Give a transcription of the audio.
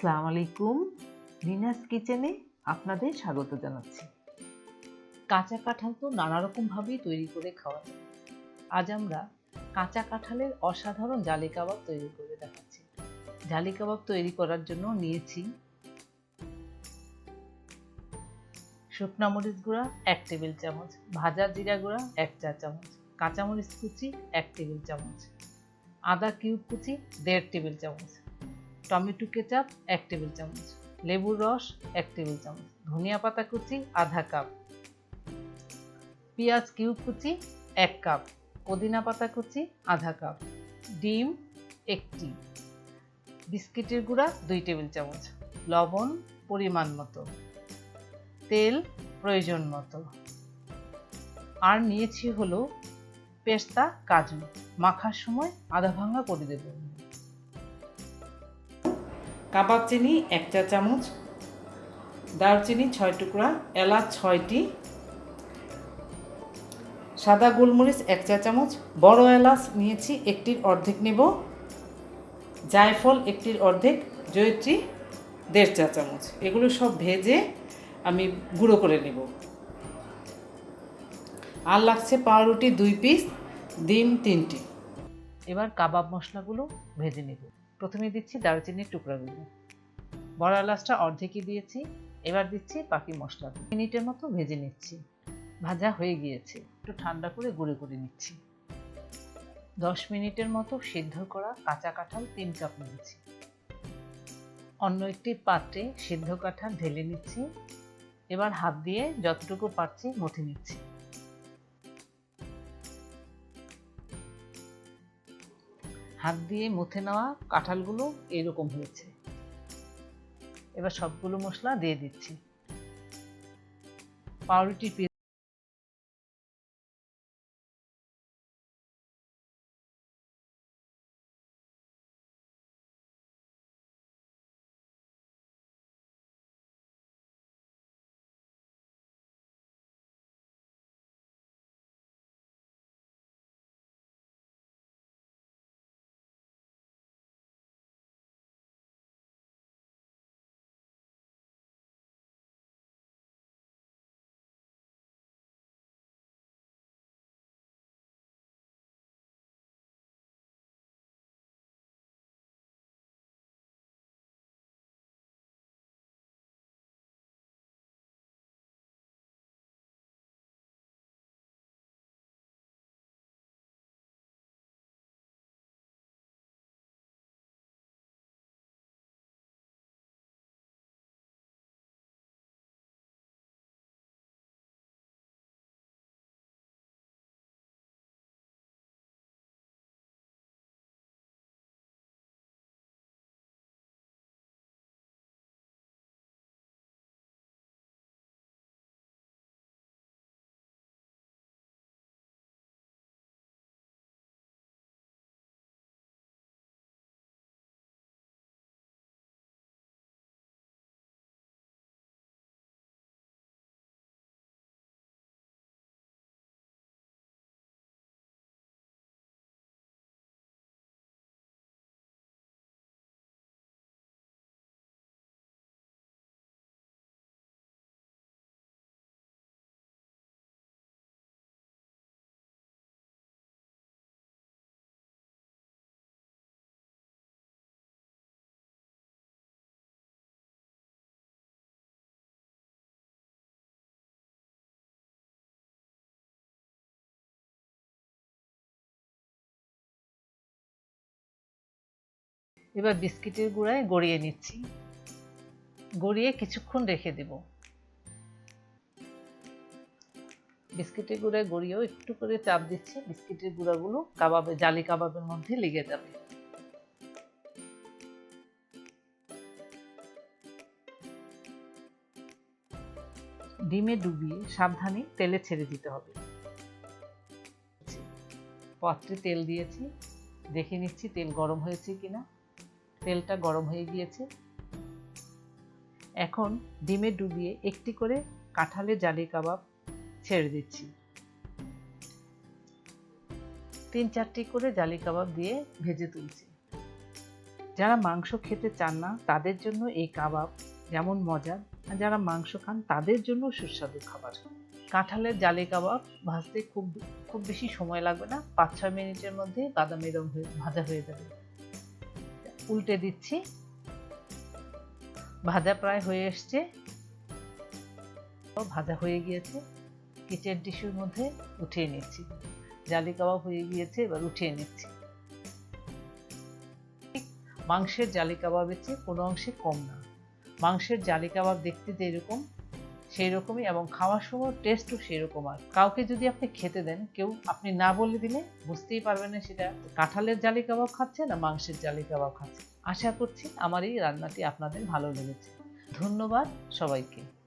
আসসালামু আলাইকুম। রিনাস কিচেনে আপনাদের স্বাগত জানাচ্ছি। কাঁচা কাঁঠাল তো নানা রকমভাবেই তৈরি করে খাওয়া। যায় আজ আমরা কাঁচা কাঁঠালের অসাধারণ জালি কাবাব তৈরি করে দেখাচ্ছি। জালি কাবাব তৈরি করার জন্য নিয়েছি শুকনা মরিচ গুঁড়া এক টেবিল চামচ, ভাজা জিরা গুঁড়া এক চা চামচ, কাঁচামরিচ কুচি এক টেবিল চামচ, আদা কিউব কুচি দেড় টেবিল চামচ টমেটো কেচাপ, এক টেবিল চামচ। লেবুর রস, এক টেবিল চামচ। ধনিয়া পাতা কুচি, আধা কাপ। পেঁয়াজ কিউব কুচি, এক কাপ। পুদিনা পাতা কুচি, আধা কাপ। ডিম, একটি। বিস্কিটের গুঁড়া, দুই টেবিল চামচ। লবণ, পরিমাণ মতো। তেল, প্রয়োজন মতো। আর নিয়েছি হলো পেস্তা, কাজু। মাখার সময় আধা ভাঙা করে দেব কাবাব চিনি এক চা চামচ, দারচিনি ছয় টুকরা, এলাচ ছয়টি, সাদা গোলমরিচ এক চা চামচ, বড় এলাচ নিয়েছি একটির অর্ধেক নেব, জায়ফল একটির অর্ধেক, জয়ত্রী দেড় চা চামচ। এগুলো সব ভেজে আমি গুঁড়ো করে নেব। আর লাগছে পাউরুটি দুই পিস, ডিম তিনটি। এবার কাবাব মশলাগুলো ভেজে নেব। প্রথমে দিচ্ছি দারচিনির টুকরাগুলো। বড় এলাচটা অর্ধেকই দিয়েছি, এবার দিচ্ছি বাকি মশলা। মিনিটের মতো ভেজে নিচ্ছি। ভাজা হয়ে গিয়েছে। একটু ঠান্ডা করে গুঁড়ো করে নিচ্ছি। দশ মিনিটের মতো সিদ্ধ করা কাঁচা কাঁঠাল তিন কাপ নিয়েছি। অন্য একটি পাত্রে সিদ্ধ কাঁঠাল ঢেলে নিচ্ছি। এবার হাত দিয়ে যতটুকু পারছি মথে নিচ্ছি। হাত দিয়ে মুথে নেওয়া কাঁঠালগুলো এরকম হয়েছে। এবার সবগুলো মশলা দিয়ে দিচ্ছি। পাউরুটির এবার বিস্কিটের গুঁড়ায় গড়িয়ে নিচ্ছি। গড়িয়ে কিছুক্ষণ রেখে দেব। বিস্কিটের গুঁড়ায় গড়িয়েও একটু করে চাপ দিচ্ছি। বিস্কিটের গুঁড়াগুলো কাবাবে, জালি কাবাবের মধ্যে লেগে যাবে। ডিমে ডুবিয়ে সাবধানে তেলে ছেড়ে দিতে হবে। পাত্রে তেল দিয়েছি। দেখে নিচ্ছি তেল গরম হয়েছে কিনা। তেলটা গরম হয়ে গিয়েছে। এখন ডিমে ডুবিয়ে একটি করে কাঁঠালে জালি কাবাব ছেড়ে দিচ্ছি। তিন চারটি করে জালি কাবাব দিয়ে ভেজে তুলছি। যারা মাংস খেতে চান না, তাদের জন্য এই কাবাব যেমন মজার, আর যারা মাংস খান, তাদের জন্য সুস্বাদু খাবার। কাঁঠালের জালি কাবাব ভাজতে খুব খুব বেশি সময় লাগবে না। পাঁচ ছয় মিনিটের মধ্যে বাদামি রং হয়ে, ভাজা হয়ে যাবে। উল্টে দিচ্ছি। ভাজা প্রায় হয়ে এসছে। ভাজা হয়ে গিয়েছে। কিচেন টিস্যুর মধ্যে উঠিয়ে নিচ্ছি। জালি কাবাব হয়ে গিয়েছে, এবার উঠিয়ে নিচ্ছি। মাংসের জালি কাবাবের চেয়ে কোনো অংশে কম না। মাংসের জালি কাবাব দেখতে যেরকম সেই রকমই এবং খাওয়ার সময় টেস্টও সেরকম আর। কাউকে যদি আপনি খেতে দেন, কেউ আপনি না বলে দিলে বুঝতেই পারবেন না সেটা কাঁঠালের জালি কাবাব খাচ্ছে না মাংসের জালি কাবাব খাচ্ছে। আশা করছি আমার এই রান্নাটি আপনাদের ভালো লেগেছে। ধন্যবাদ সবাইকে।